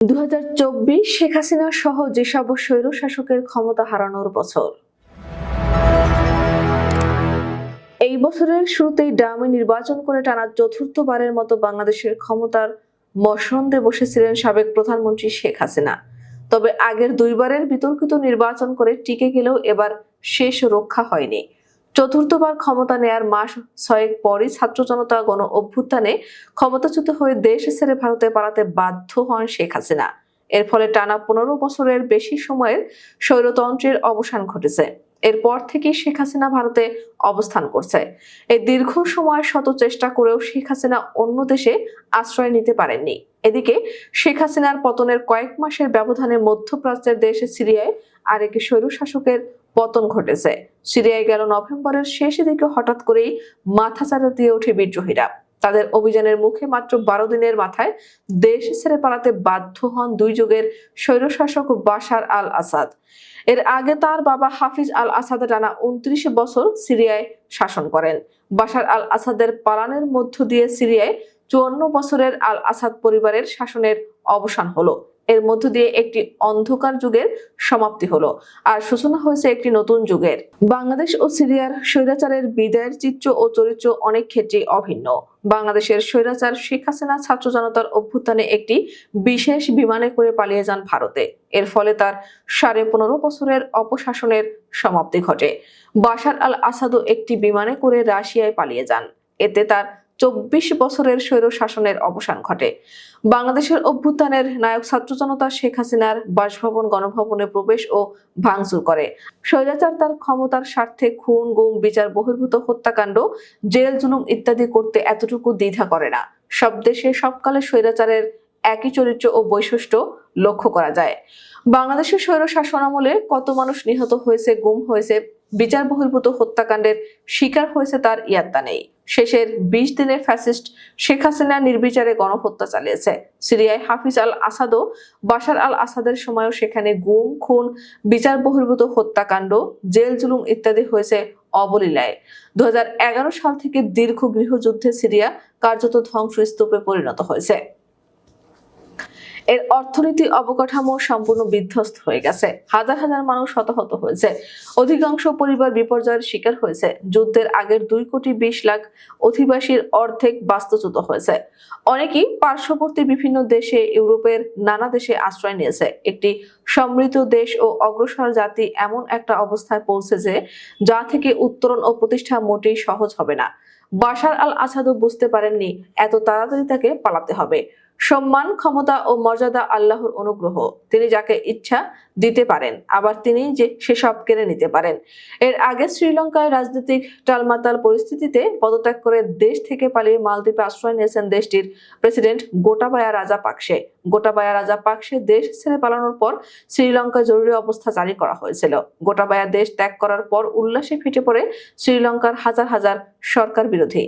দুহাজার চব্বিশ শেখ হাসিনা সহ যেসব স্বৈর শাসকের ক্ষমতা হারানোর বছর। এই বছরের শুরুতেই ডামি নির্বাচন করে টানা চতুর্থবারের মতো বাংলাদেশের ক্ষমতার মসন্দে বসেছিলেন সাবেক প্রধানমন্ত্রী শেখ হাসিনা। তবে আগের দুইবারের বিতর্কিত নির্বাচন করে টিকে গেলেও এবার শেষ রক্ষা হয়নি। চতুর্থবার ক্ষমতা নেয়ার মাস ছয়েক পরই ছাত্র জনতা গণ অভ্যুত্থানে ক্ষমতাচ্যুত হয়ে দেশ ছেড়ে ভারতে পালাতে বাধ্য হন শেখ হাসিনা। এর ফলে টানা পনেরো বছরের বেশি সময়ের স্বৈরতন্ত্রের অবসান ঘটেছে। এরপর থেকেই শেখ হাসিনা ভারতে অবস্থান করছে। এই দীর্ঘ সময় শত চেষ্টা করেও শেখ হাসিনা অন্য দেশে আশ্রয় নিতে পারেননি। এদিকে শেখ হাসিনার পতনের কয়েক মাসের ব্যবধানে মধ্যপ্রাচ্যের দেশ সিরিয়ায় আরেক স্বৈর শাসকের পতন ঘটেছে। সিরিয়ায় গেল নভেম্বরের শেষের দিকে হঠাৎ করেই মাথা মাথাচাড়া দিয়ে ওঠে বিদ্রোহীরা। তাদের অভিযানের মুখে মাত্র বারো দিনের মাথায় দেশ ছেড়ে পালাতে বাধ্য হন দুই যুগের স্বৈরশাসক বাশার আল আসাদ এর আগে তার বাবা হাফিজ আল আসাদ টানা উনত্রিশ বছর সিরিয়ায় শাসন করেন। বাশার আল আসাদের পালানের মধ্য দিয়ে সিরিয়ায় চুয়ান্ন বছরের আল আসাদ পরিবারের শাসনের অবসান হলো। এর মধ্য দিয়ে একটি অন্ধকার যুগের সমাপ্তি হলো। আর সূচনা হয়েছে একটি নতুন যুগের। বাংলাদেশ ও সিরিয়ার স্বৈরাচারের বিদায়ের চিত্র ও চরিত্র অনেক ক্ষেত্রেই অভিন্ন। বাংলাদেশের স্বৈরাচার শেখ হাসিনা ছাত্র জনতার অভ্যুত্থানে একটি বিশেষ বিমানে করে পালিয়ে যান ভারতে। এর ফলে তার সাড়ে পনেরো বছরের অপশাসনের সমাপ্তি ঘটে। বাশার আল আসাদও একটি বিমানে করে রাশিয়ায় পালিয়ে যান। এতে তার চব্বিশ বছরের স্বৈর শাসনের অবসান ঘটে। বাংলাদেশের অভ্যুত্থানের নায়ক ছাত্র জনতা শেখ হাসিনার বাসভবন, গণভবনে প্রবেশ ও ভাঙচুর করে। স্বৈরাচার তার ক্ষমতার স্বার্থে খুন, গুম, বিচার, বহির্ভূত হত্যাকাণ্ড, জেল, জুলুম ইত্যাদি করতে এতটুকু দ্বিধা করে না। সব দেশে সবকালে স্বৈরাচারের একই চরিত্র ও বৈশিষ্ট্য লক্ষ্য করা যায়। বাংলাদেশের স্বৈর শাসন আমলে কত মানুষ নিহত হয়েছে, গুম হয়েছে, বিচার বহির্ভূত হত্যাকাণ্ডের শিকার হয়েছে তার ইয়াত্তা নেই। শেষের বিশ দিনের ফ্যাসিস্ট শেখ হাসিনা নির্বিচারে গণহত্যা চালিয়েছে। সিরিয়ায় হাফিজ আল আসাদও বাশার আল আসাদের সময়ও সেখানে গুম, খুন, বিচার বহির্ভূত হত্যাকাণ্ড, জেল জুলুম ইত্যাদি হয়েছে অবলীলায়। দু হাজার এগারো সাল থেকে দীর্ঘ গৃহযুদ্ধে সিরিয়া কার্যত ধ্বংসস্তূপে পরিণত হয়েছে। এর অর্থনীতি অবকাঠামো সম্পূর্ণ বিধ্বস্ত হয়ে গেছে। হাজার হাজার মানুষ হতাহত হয়েছে। অধিকাংশ পরিবার বিপর্যয়ের শিকার হয়েছে। যুদ্ধের আগের দুই কোটি বিশ লাখ অধিবাসীর অর্ধেক বাস্তুচ্যুত হয়েছে। অনেকেই পার্শ্ববর্তী বিভিন্ন দেশে, ইউরোপের নানা দেশে আশ্রয় নিয়েছে। একটি সমৃদ্ধ দেশ ও অগ্রসর জাতি এমন একটা অবস্থায় পৌঁছেছে যা থেকে উত্তরণ ও প্রতিষ্ঠা মোটেই সহজ হবে না। বাশার আল আসাদও বুঝতে পারেননি, এত তাড়াতাড়ি তাকে পালাতে হবে। সম্মান, ক্ষমতা ও মর্যাদা আল্লাহর অনুগ্রহ। তিনি যাকে ইচ্ছা দিতে পারেন, আবার তিনি যে সেসব কেড়ে নিতে পারেন। এর আগে শ্রীলঙ্কায় রাজনৈতিক টালমাতাল পরিস্থিতিতে পদত্যাগ করে দেশ থেকে পালিয়ে মালদ্বীপে আশ্রয় নিয়েছেন দেশটির প্রেসিডেন্ট গোটাবায়া রাজা পাকসে। গোটাবায়া রাজা পাকসে দেশ ছেড়ে পালানোর পর শ্রীলঙ্কায় জরুরি অবস্থা জারি করা হয়েছিল। গোটাবায়া দেশ ত্যাগ করার পর উল্লাসে ফেটে পড়ে শ্রীলঙ্কার হাজার হাজার সরকার বিরোধী।